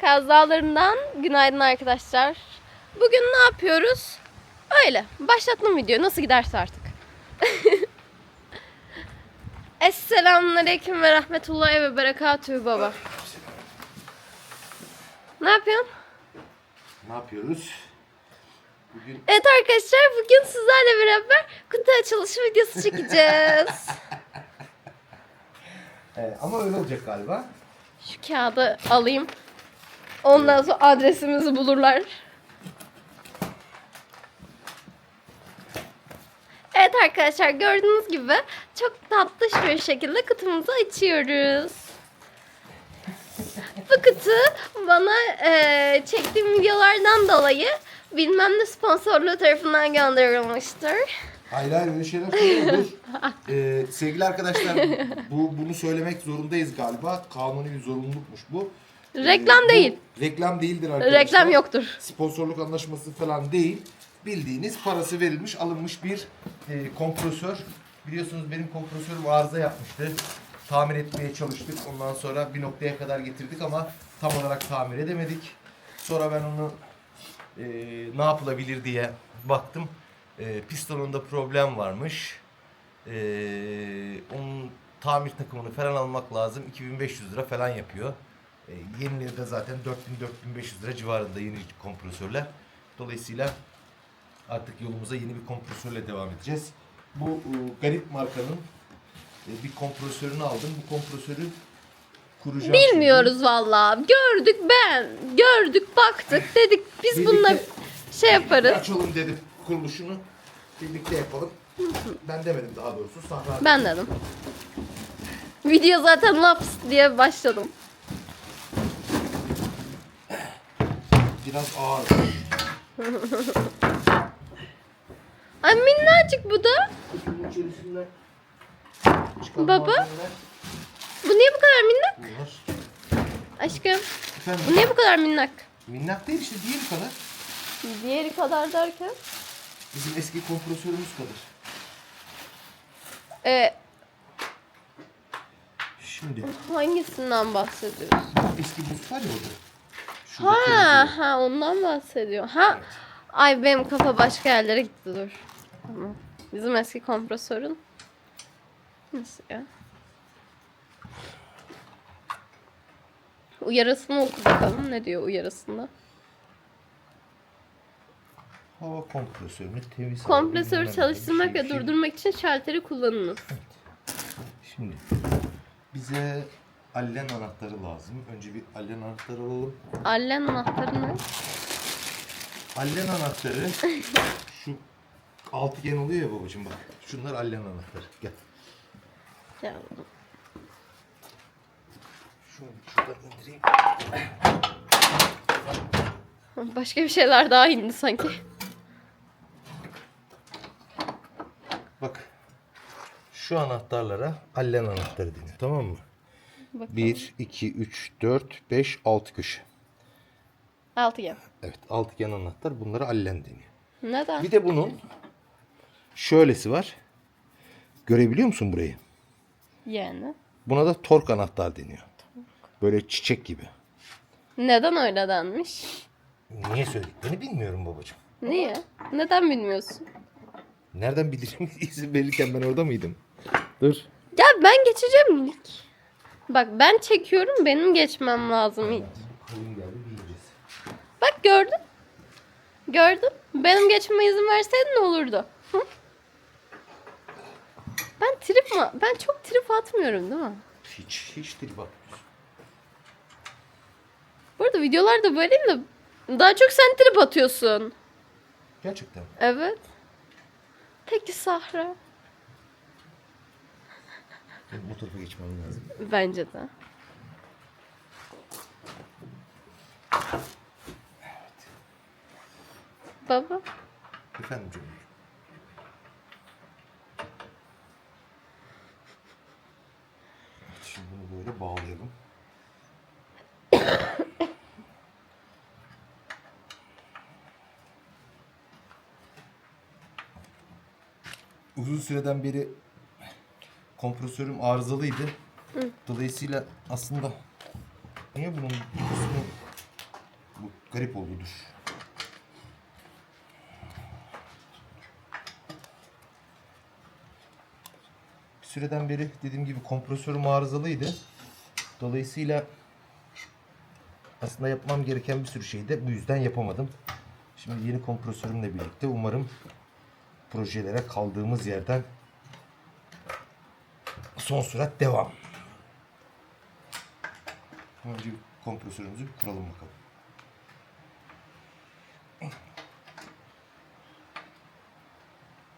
Kazalarından günaydın arkadaşlar. Bugün ne yapıyoruz? Öyle. Başlattım videoyu. Nasıl giderse artık. Esselamun ve rahmetullahi ve berekatühü baba. Ne yapıyorsun? Ne yapıyoruz? Bugün Evet arkadaşlar bugün sizlerle beraber kutu açılışı videosu çekeceğiz. Ee, ama öyle olacak galiba. Şu kağıdı alayım. Ondan sonra adresimizi bulurlar. Evet arkadaşlar gördüğünüz gibi çok tatlış bir şekilde kutumuzu açıyoruz. Bu kutu bana eee, çektiğim videolardan dolayı bilmem ne sponsorluğu tarafından gönderilmiştir. Hayır hayır öyle şeyler söyleme dur. Ee, sevgili arkadaşlar bu bunu söylemek zorundayız galiba. Kanuni bir zorunlulukmuş bu. Reklam değil. Reklam değildir arkadaşlar. Reklam yoktur. Sponsorluk anlaşması falan değil. Bildiğiniz parası verilmiş alınmış bir e, kompresör. Biliyorsunuz benim kompresörüm arıza yapmıştı. Tamir etmeye çalıştık. Ondan sonra bir noktaya kadar getirdik ama tam olarak tamir edemedik. Sonra ben onu e, ne yapılabilir diye baktım. E, pistonunda problem varmış. E, onun tamir takımını falan almak lazım. 2500 lira falan yapıyor. E, yenileri de zaten 4000-4500 lira civarında yeni kompresörler. Dolayısıyla artık yolumuza yeni bir kompresörle devam edeceğiz. Bu e, garip markanın e, bir kompresörünü aldım. Bu kompresörü kuracağım. Bilmiyoruz vallahi. Gördük ben. Gördük baktık dedik biz Birlikte- bununla şey şimdi. yaparız. Açalım dedim kuruluşunu. Birlikte yapalım. Ben demedim daha doğrusu. Sahra Ben dedim. Video zaten laps diye başladım. Biraz ağır. Ay minnacık bu da. Kutunun içerisinden çıkan Baba? malzemeler Bu niye bu kadar minnak? Bunlar. Aşkım Efendim, bu niye bu kadar minnak? minnak değil işte diğeri kadar. Diğeri kadar derken? Bizim eski kompresörümüz kadar. Ee, Şimdi hangisinden bahsediyoruz? eski buz var ya orada. Ha ha ondan bahsediyor. Ha. Ay benim kafa başka yerlere gitti dur. Tamam. Bizim eski kompresörün. Nasıl ya? Uyarısını oku bakalım. Ne diyor uyarısında? Hava kompresörünü temiz Kompresörü hava çalıştırmak bilmem ve ne, bir şey- durdurmak için şalteri kullanınız. Şimdi bize allen anahtarı lazım. Önce bir allen anahtarı alalım. Allen anahtarı ne? Allen anahtarı şu altıgen oluyor ya babacığım bak. Şunlar allen anahtarı. Gel. Ya, Şunu şuradan indireyim. başka bir şeyler daha indi sanki. Bak. Şu anahtarlara allen anahtarı deniyor. Tamam mı? Bakalım. 1, 2, 3, 4, 5, 6 köşe. Altıgen. Evet altıgen anahtar bunlara allen deniyor. Neden? Bir de bunun şöylesi var. Görebiliyor musun burayı? Yani. Buna da tork anahtar deniyor. Böyle çiçek gibi. Neden öyle denmiş? Niye söylediklerini bilmiyorum babacığım. Niye? Neden bilmiyorsun? Nereden bileceğim izin verirken ben orada mıydım? Dur. Ya ben geçeceğim ilk. Bak ben çekiyorum benim geçmem lazım ilk. Geldi. Bak gördün. Gördün. Benim geçmeme izin verseydin ne olurdu? Hı? Ben trip mi? Ben çok trip atmıyorum değil mi? Hiç, hiç trip atmıyorsun. Bu arada videolarda böyleyim de daha çok sen trip atıyorsun. Gerçekten. Evet. Peki Sahra. Bu tarafa geçmem lazım. Bence de. Baba. Efendim canım. Şimdi bunu böyle bağlayalım. Uzun süreden beri kompresörüm arızalıydı. Dolayısıyla aslında niye bunun üstünü garip oldu dur. Bir süreden beri dediğim gibi kompresörüm arızalıydı. Dolayısıyla aslında yapmam gereken bir sürü şeyi de bu yüzden yapamadım. Şimdi yeni kompresörümle birlikte umarım projelere kaldığımız yerden son sürat devam. Önce kompresörümüzü bir kuralım bakalım.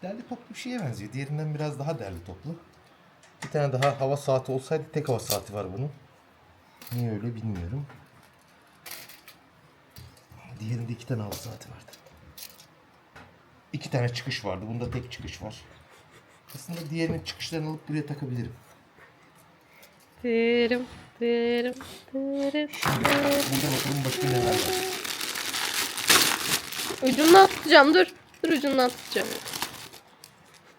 Derli toplu bir şeye benziyor. Diğerinden biraz daha derli toplu. Bir tane daha hava saati olsaydı tek hava saati var bunun. Niye öyle bilmiyorum. Diğerinde iki tane hava saati vardı. İki tane çıkış vardı. Bunda tek çıkış var. Aslında diğerinin çıkışlarını alıp buraya takabilirim. Dırım, dırım, dırım. Burada bakalım başka neler var. Ucundan tutacağım dur. Dur ucundan tutacağım.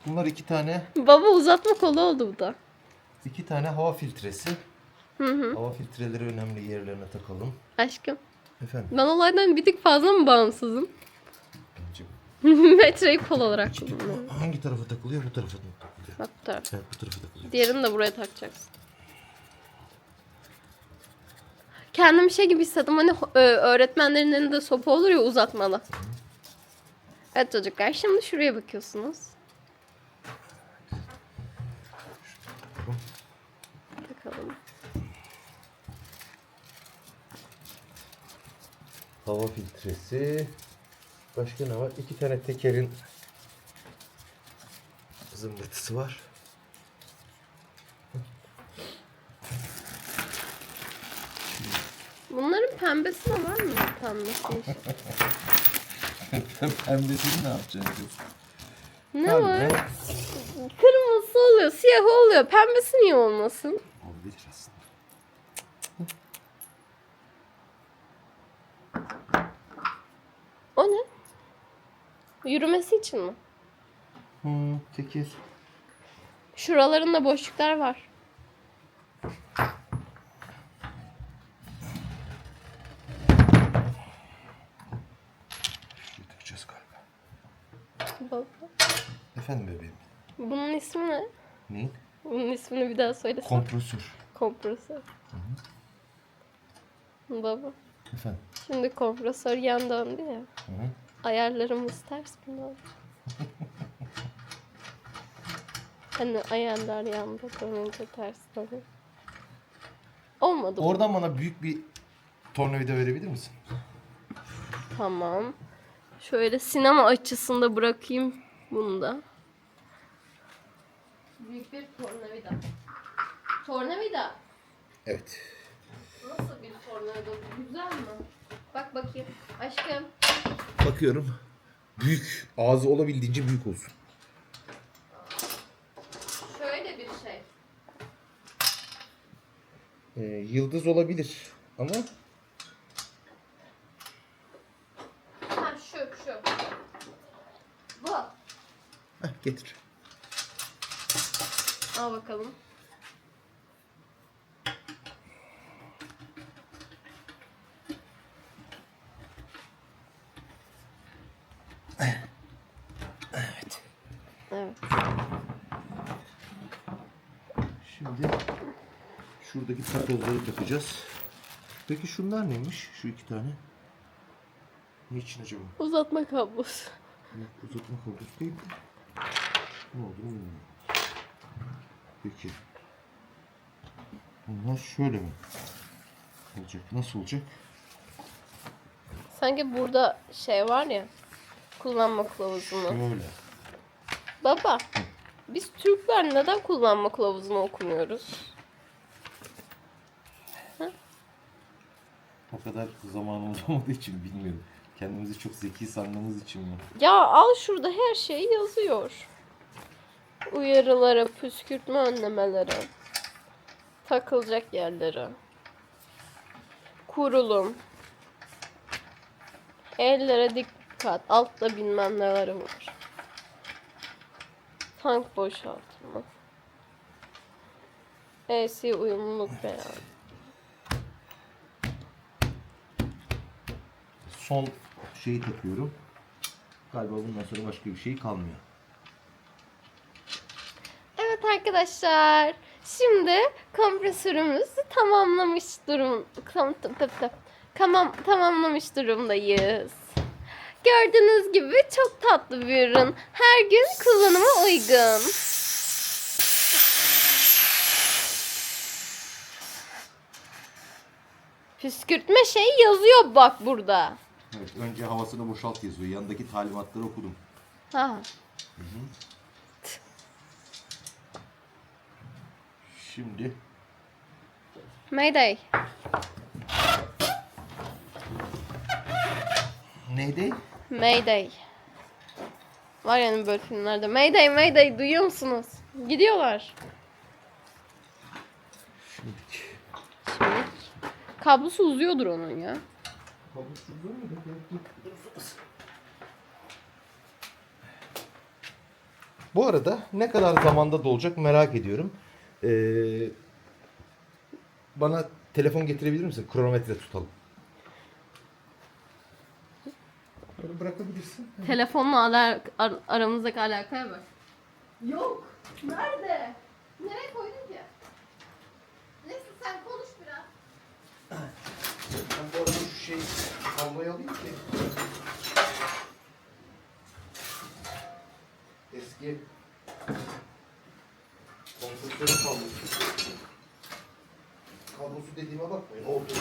Bunlar iki tane Baba uzatma kolu oldu bu da. iki tane hava filtresi. Hı hı. Hava filtreleri önemli yerlerine takalım. Aşkım. Efendim. Ben olaydan bir tık fazla mı bağımsızım? Metreyi kol olarak kullanıyorum. Hangi tarafa takılıyor? Bu tarafa mı takılıyor? Bak bu taraf. Evet bu tarafa takılıyor. Diğerini de buraya takacaksın. Kendimi şey gibi hissettim. Hani öğretmenlerin elinde sopa olur ya uzatmalı. Evet çocuklar şimdi şuraya bakıyorsunuz. Takalım. Hava filtresi. Başka ne var? İki tane tekerin zımbırtısı var. Bunların pembesi de var mı? Pembesi. Pembesini ne yapacaksın? ne var? Kırmızısı oluyor, siyah oluyor. Pembesi niye olmasın? Olabilir aslında. O ne? Yürümesi için mi? Hmm, teker. Şuralarında boşluklar var. Galiba. Baba. Efendim bebeğim. Bunun ismi ne? Neyin? Bunun ismini bir daha söylesene. Kompresör. kompresör. Baba. Efendim. Şimdi kompresör yan döndü ya. Hı hı. Ayarlarımız ters mi oldu? hani ayarlar yanda dönünce ters dönüyor. Olmadı mı? Oradan bana büyük bir tornavida verebilir misin? Tamam. Şöyle sinema açısında bırakayım bunu da. Büyük bir tornavida. Tornavida. Evet. Nasıl bir tornavida? Güzel mi? Bak bakayım. Aşkım. Bakıyorum. Büyük. Ağzı olabildiğince büyük olsun. Şöyle bir şey. Ee, yıldız olabilir. Ama Ha şu şu. Bu. Heh, getir. Al bakalım. Evet. Evet. Şimdi takozları takacağız. Peki şunlar neymiş? Şu iki tane. Ne için acaba? Uzatma kablosu. Yok, uzatma kablosu değil de. Ne olduğunu bilmiyorum. Peki. Bunlar şöyle mi? Olacak. Nasıl olacak? Sanki burada şey var ya. Kullanma kılavuzunu. Şöyle. Baba. Biz Türkler neden kullanma kılavuzunu okumuyoruz? O kadar zamanımız olmadığı için bilmiyorum. Kendimizi çok zeki sandığımız için mi? Ya al şurada her şey yazıyor. Uyarıları, püskürtme önlemeleri, takılacak yerleri, kurulum, ellere dikkat, altta bilmem neleri var. Tank boşaltımı. AC uyumluluk beyanı. Son şeyi takıyorum. Galiba bundan sonra başka bir şey kalmıyor. Evet arkadaşlar. Şimdi kompresörümüzü tamamlamış durum tam- tamam tamamlamış durumdayız. Gördüğünüz gibi çok tatlı bir ürün. Her gün kullanıma uygun. Püskürtme şey yazıyor bak burada. Evet, önce havasını boşalt yazıyor. Yandaki talimatları okudum. Ha. Şimdi Mayday. neydi? Mayday. Var yani böyle filmlerde. Mayday Mayday duyuyor musunuz? Gidiyorlar. Şimdi Şimdi kablosu uzuyordur onun ya. Bu arada ne kadar zamanda dolacak merak ediyorum. Ee, bana telefon getirebilir misin? Kronometre tutalım. Böyle bırakabilirsin. Telefonla ala- ar- aramızdaki alakaya bak. Yok. Nerede? Nereye koydun ki? Neyse sen konuş biraz. Ben bu arada şu şey kabloyu alayım ki. Eski kompresörün kablosu. Kablosu dediğime bakmayın. Oldu.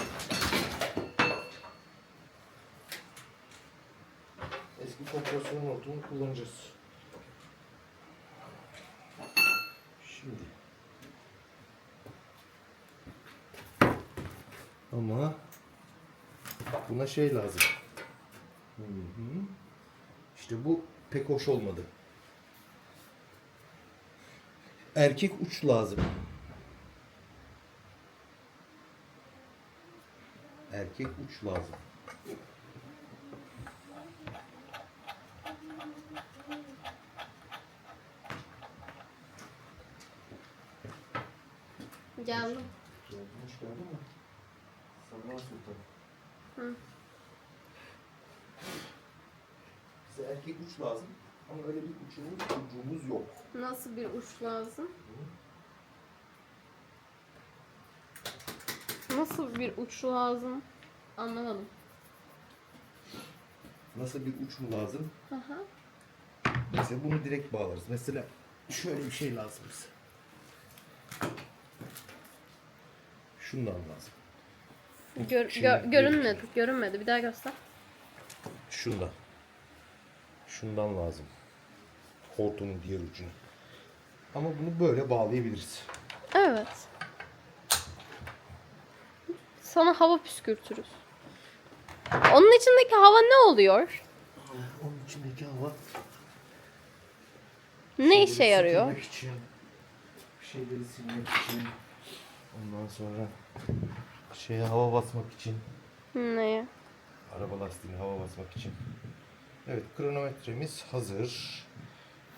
Eski kompresörün hortumunu kullanacağız. Şimdi. Ama buna şey lazım. Hı hı. İşte bu pek hoş olmadı. Erkek uç lazım. Erkek uç lazım. Geldim. Hoş geldin mi? Sabah Sultan. Hı. Bize erkek uç lazım. Ama öyle bir uçumuz, ucumuz yok. Nasıl bir uç lazım? Nasıl bir uç lazım? Anlamadım. Nasıl bir uç mu lazım? Aha. Mesela bunu direkt bağlarız. Mesela şöyle bir şey lazım bize. Şundan lazım. Gör, gör- görünmedi. Görünmedi. Bir daha göster. Şundan. Şundan lazım. Hortumun diğer ucunu. Ama bunu böyle bağlayabiliriz. Evet. Sana hava püskürtürüz. Onun içindeki hava ne oluyor? Onun içindeki hava Ne işe yarıyor? için, bir şeyleri silmek için, ondan sonra şeye hava basmak için, Neye? araba lastiğine hava basmak için. Evet, kronometremiz hazır.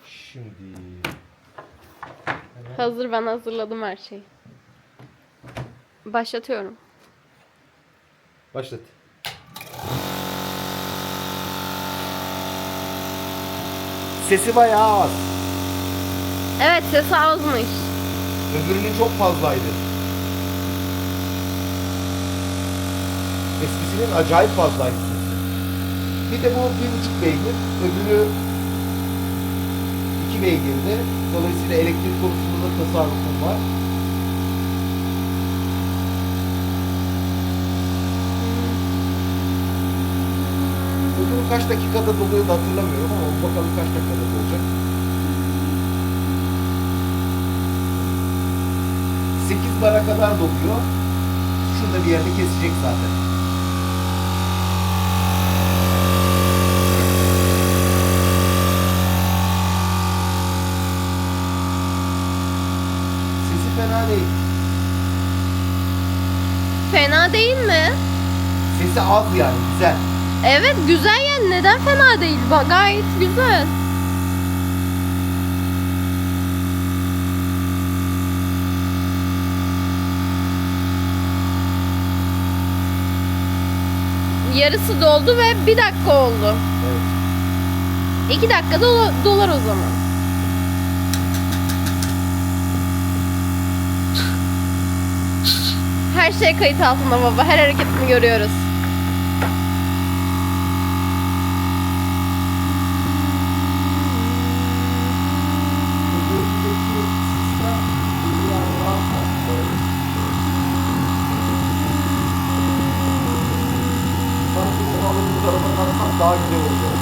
Şimdi hemen Hazır ben hazırladım her şeyi. Başlatıyorum. başlat. Sesi bayağı az. Evet sesi azmış. Öbürünün çok fazlaydı. Eskisinin acayip fazlaydı sesi. Bir de bu bir buçuk beygir, öbürü iki beygirdi. Dolayısıyla elektrik konusunda da tasarrufum var. Öbürü kaç dakikada doluyor da hatırlamıyorum ama bakalım kaç dakikada dolacak. 8 bara kadar doluyor. Şurada bir yerde kesecek zaten. Sesi fena değil. Fena değil mi? Sesi az yani güzel. Evet güzel yani neden fena değil? Ba- Gayet güzel. Yarısı doldu ve bir dakika oldu. Evet. İki dakikada dola- dolar o zaman. Her şey kayıt altında baba. Her hareketini görüyoruz.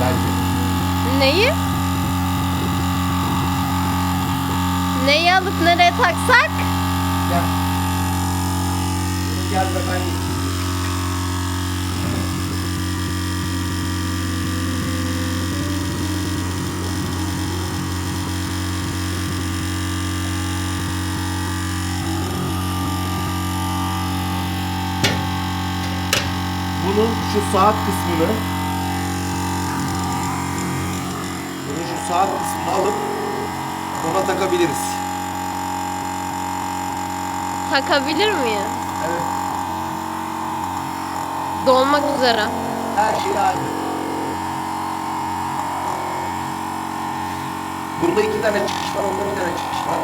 Bence. Neyi? Neyi alıp nereye taksak? Gel. Gel geçeyim. Bunun şu saat kısmını saat kısmını alıp ona takabiliriz. Takabilir miyim? Evet. Dolmak üzere. Her şey aynı. Burada iki tane çıkış var, onda bir tane çıkış var.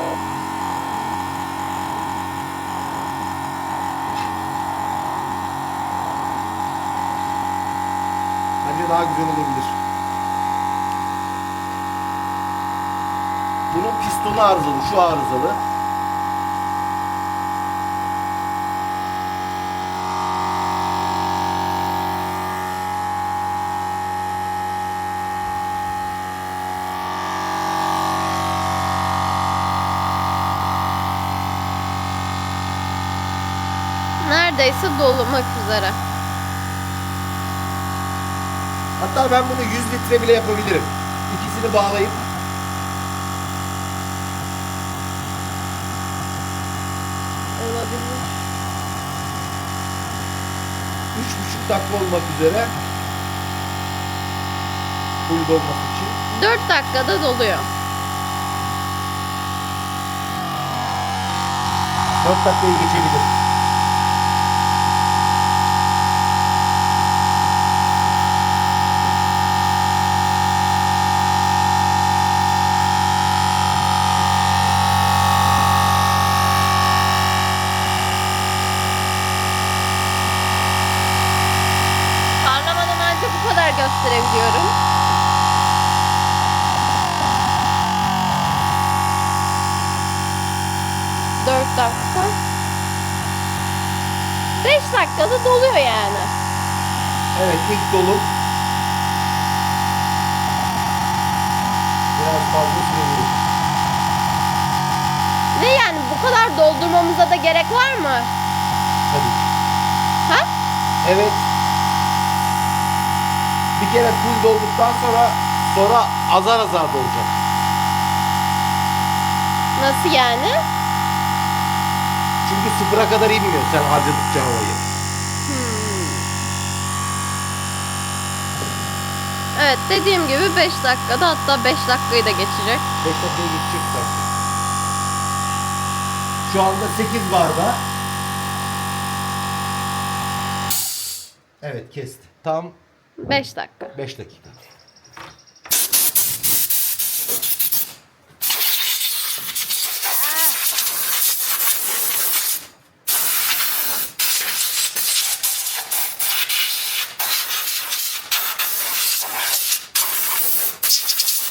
Bence daha güzel olabilir. Pistonu arızalı, şu arızalı. Neredeyse dolmak üzere. Hatta ben bunu 100 litre bile yapabilirim. İkisini bağlayıp Olabilir. 3,5 dakika olmak üzere full dolması için. 4 dakikada doluyor. 4 dakikayı geçebilir. 4 dakika. 5 dakikada doluyor yani. Evet ilk dolup biraz fazla sürebilir. Ve yani bu kadar doldurmamıza da gerek var mı? Tabii. Ha? Evet. Bir kere full dolduktan sonra sonra azar azar dolacak. Nasıl yani? Çünkü sıfıra kadar inmiyor sen harcadıkça havayı. Hmm. Evet dediğim gibi 5 dakikada hatta 5 dakikayı da geçecek. 5 dakikaya geçecek zaten. Şu anda 8 barda. Evet kesti. Tam 5 dakika. 5 dakika.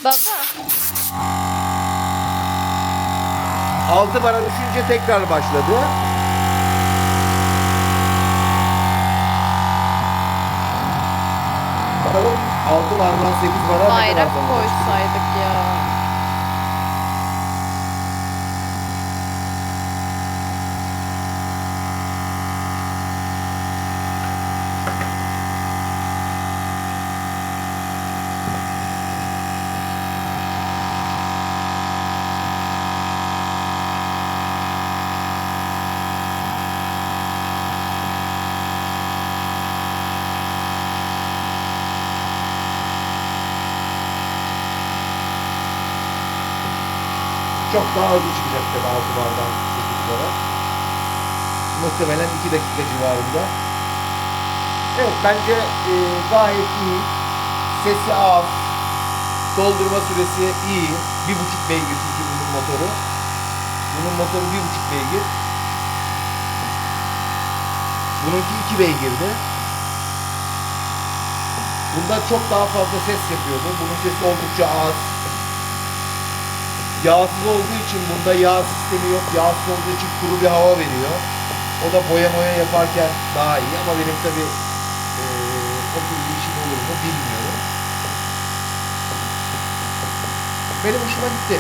Baba 6 bara düşünce tekrar başladı. Bakalım 6 bardan 8 bara bayrak koysaydık ya. Çok daha hızlı çıkacak tabii 6 bardan 8 bara. Muhtemelen 2 dakika civarında. Evet bence e, gayet iyi. Sesi az. Doldurma süresi iyi. Bir buçuk beygir çünkü bunun motoru. Bunun motoru bir buçuk beygir. Bununki iki beygirdi. Bunda çok daha fazla ses yapıyordu. Bunun sesi oldukça az. Yağsız olduğu için bunda yağ sistemi yok. Yağsız olduğu için kuru bir hava veriyor. O da boya moya yaparken daha iyi ama benim tabi o tür bir işim olur mu bilmiyorum. Benim hoşuma gitti.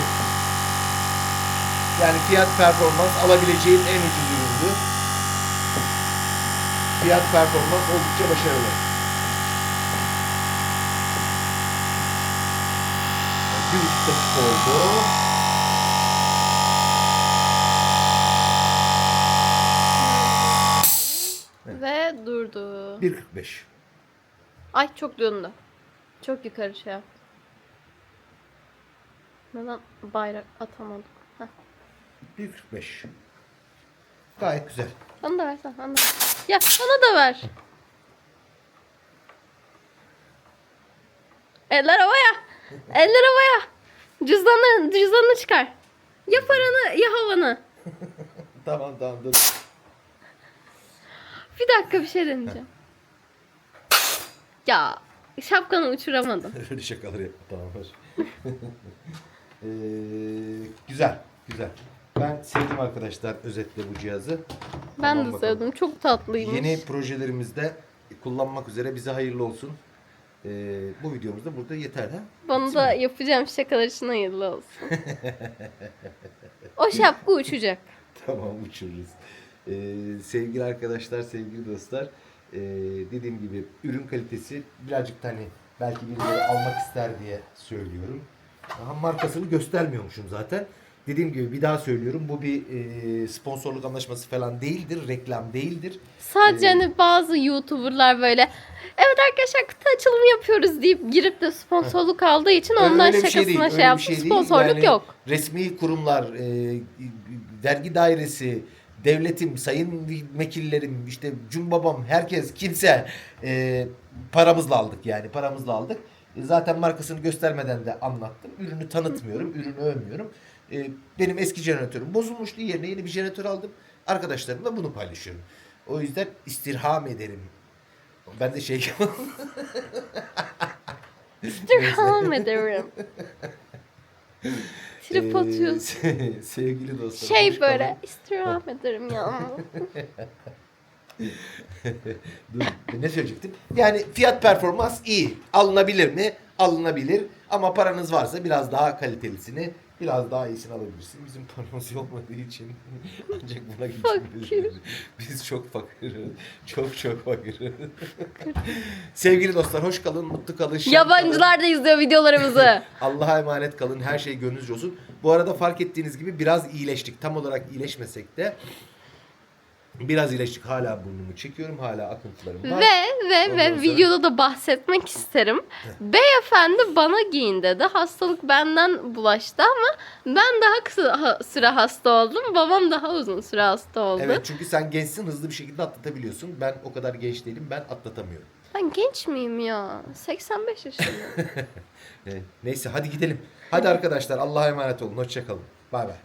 Yani fiyat performans alabileceğin en ucuz üründü. Fiyat performans oldukça başarılı. Bir buçuk oldu. Ve durdu. 1.45. Ay çok döndü. Çok yukarı şey yaptı. Neden bayrak atamadım? Heh. 1.45. Gayet güzel. Bana da versen. Bana da ver. Ya bana da ver. Eller havaya. Eller havaya. Cüzdanı, cüzdanını çıkar. Ya paranı ya havanı. Tamam tamam dur. Bir dakika bir şey deneyeceğim. Ya şapkanı uçuramadım. Öyle şakalar yapma tamam. Ee, güzel, güzel. Ben sevdim arkadaşlar özetle bu cihazı. Ben Tamam de bakalım. sevdim. Çok tatlıymış. Yeni projelerimizde kullanmak üzere bize hayırlı olsun. Ee, bu videomuz da burada yeter ha. Bana da yapacağım şakalar için hayırlı olsun. o şapka uçacak. Tamam uçururuz. Ee, sevgili arkadaşlar, sevgili dostlar. ee, dediğim gibi ürün kalitesi birazcık da hani belki birileri almak ister diye söylüyorum. Daha markasını göstermiyormuşum zaten. Dediğim gibi bir daha söylüyorum. Bu bir ee, sponsorluk anlaşması falan değildir. Reklam değildir. Sadece Ee, hani bazı YouTuber'lar böyle evet arkadaşlar kutu açılımı yapıyoruz deyip girip de sponsorluk aldığı için ondan Öyle bir şakasına değil, şey, öyle bir yaptı. şey değil. Sponsorluk Yani yok. Resmi kurumlar, e, vergi dairesi, devletim, sayın vekillerim, işte cumbabam, herkes, kimse e, paramızla aldık yani paramızla aldık. E, zaten markasını göstermeden de anlattım. Ürünü tanıtmıyorum, ürünü övmüyorum. E, benim eski jeneratörüm bozulmuştu. Yerine yeni bir jeneratör aldım. Arkadaşlarımla bunu paylaşıyorum. O yüzden istirham ederim. Ben de şey İstirham ederim. Trip Ee, atıyorsun. se- sevgili dostlar. Şey hoş böyle istirham ederim ya. Dur, ne söyleyecektim? Yani fiyat performans iyi. Alınabilir mi? Alınabilir. Ama paranız varsa biraz daha kalitelisini, biraz daha iyisini alabilirsin. Bizim paramız olmadığı için ancak buna geçiyoruz. Biz çok fakiriz. Çok çok fakiriz. Sevgili dostlar hoş kalın, mutlu kalın. Yabancılar da izliyor videolarımızı. Allah'a emanet kalın. Her şey gönlünüzce olsun. Bu arada fark ettiğiniz gibi biraz iyileştik. Tam olarak iyileşmesek de biraz iyileştik. Hala burnumu çekiyorum. Hala akıntılarım var. Ve ve Ondan ve sonra- videoda da bahsetmek isterim. Beyefendi bana giyin dedi. Hastalık benden bulaştı ama ben daha kısa süre hasta oldum. Babam daha uzun süre hasta oldu. Evet çünkü sen gençsin hızlı bir şekilde atlatabiliyorsun. Ben o kadar genç değilim. Ben atlatamıyorum. Ben genç miyim ya? 85 yaşındayım. Neyse hadi gidelim. Hadi arkadaşlar Allah'a emanet olun. Hoşçakalın. Bay bay.